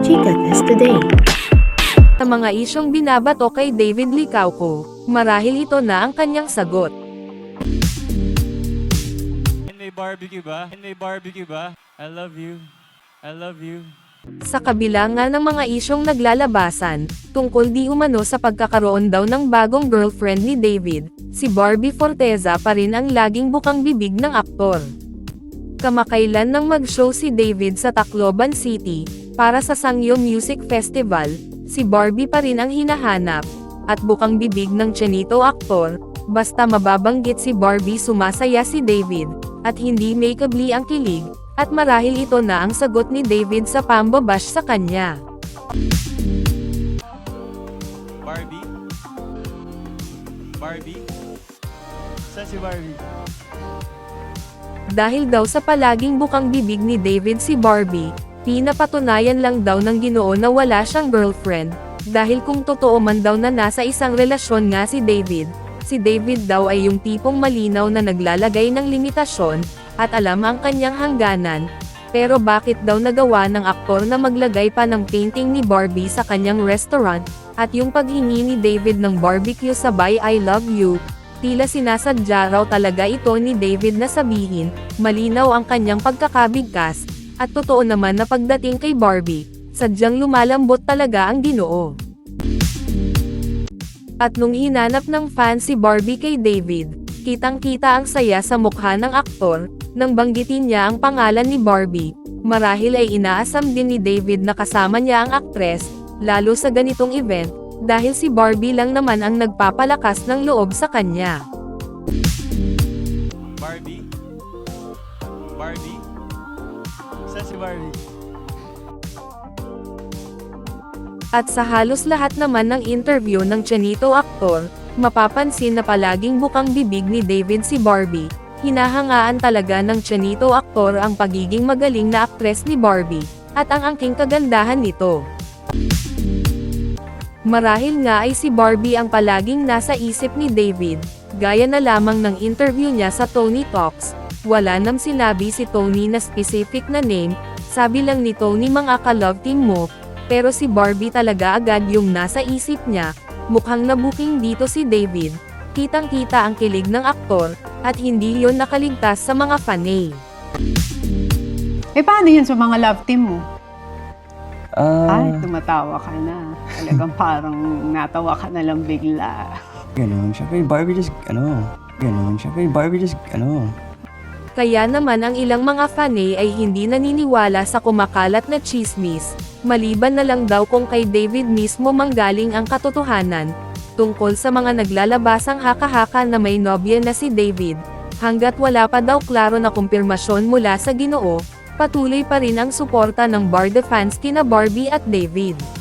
Chika Test Today. Sa mga isyong binabato kay David Licauco, marahil ito na ang kanyang sagot. May barbecue ba? May barbecue ba? I love you. I love you. Sa kabila nga ng mga isyong naglalabasan, tungkol di umano sa pagkakaroon daw ng bagong girlfriend ni David, si Barbie Forteza pa rin ang laging bukang bibig ng aktor. Kamakailan nang mag-show si David sa Tacloban City, para sa Sangyo Music Festival, si Barbie pa rin ang hinahanap, at bukang bibig ng Chinito aktor, basta mababanggit si Barbie sumasaya si David, at hindi makeably ang kilig, at marahil ito na ang sagot ni David sa pambabash sa kanya. Barbie? Barbie? Saan si Barbie? Dahil daw sa palaging bukang bibig ni David si Barbie, pinapatunayan lang daw ng ginoo na wala siyang girlfriend, dahil kung totoo man daw na nasa isang relasyon nga si David, si David daw ay yung tipong malinaw na naglalagay ng limitasyon, at alam ang kanyang hangganan, pero bakit daw nagawa ng aktor na maglagay pa ng painting ni Barbie sa kanyang restaurant, at yung paghingi ni David ng barbecue sabay I love you, tila sinasadya raw talaga ito ni David na sabihin, malinaw ang kanyang pagkakabigkas, at totoo naman na pagdating kay Barbie, sadyang lumalambot talaga ang ginoo. At nung hinanap ng fan si Barbie kay David, kitang-kita ang saya sa mukha ng aktor, nang banggitin niya ang pangalan ni Barbie, marahil ay inaasam din ni David na kasama niya ang aktres, lalo sa ganitong event, dahil si Barbie lang naman ang nagpapalakas ng loob sa kanya. Barbie? Barbie? Saan si Barbie? At sa halos lahat naman ng interview ng Chanito aktor, mapapansin na palaging bukang bibig ni David si Barbie. Hinahangaan talaga ng Chanito aktor ang pagiging magaling na aktres ni Barbie, at ang angking kagandahan nito. Marahil nga ay si Barbie ang palaging nasa isip ni David, gaya na lamang ng interview niya sa Tony Talks, wala nam sinabi si Tony na specific na name, sabi lang ni Tony mga ka-love team mo, pero si Barbie talaga agad yung nasa isip niya, mukhang nabuking dito si David, kitang-kita ang kilig ng aktor, at hindi yon nakaligtas sa mga fanay. Eh, paano yun sa mga love team mo? Ah, Ay, tumatawa ka na. Talagang parang natawa ka na lang bigla. ganun. Siyempre, Barbie just, ano, ganun. Siyempre, Barbie just, ano, Kaya naman ang ilang mga fanay ay hindi naniniwala sa kumakalat na chismis, maliban na lang daw kung kay David mismo manggaling ang katotohanan, tungkol sa mga naglalabasang haka-haka na may nobya na si David, hanggat wala pa daw klaro na kumpirmasyon mula sa ginoo, patuloy pa rin ang suporta ng Barda fans kina Barbie at David.